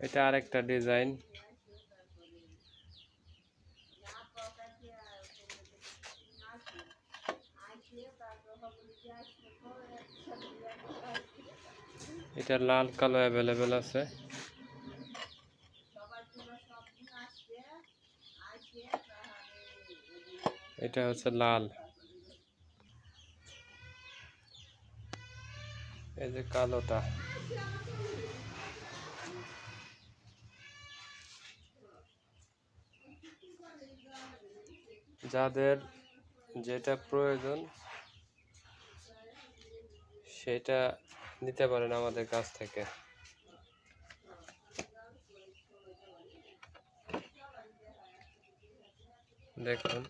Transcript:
এটা আরেকটা ডিজাইন। এটা লাল কালো অ্যাভেলেবেল আছে। এটা হচ্ছে লাল। এই যে কালোটা। যাদের যেটা প্রয়োজন সেটা নিতে পারেন আমাদের কাছ থেকে। দেখুন।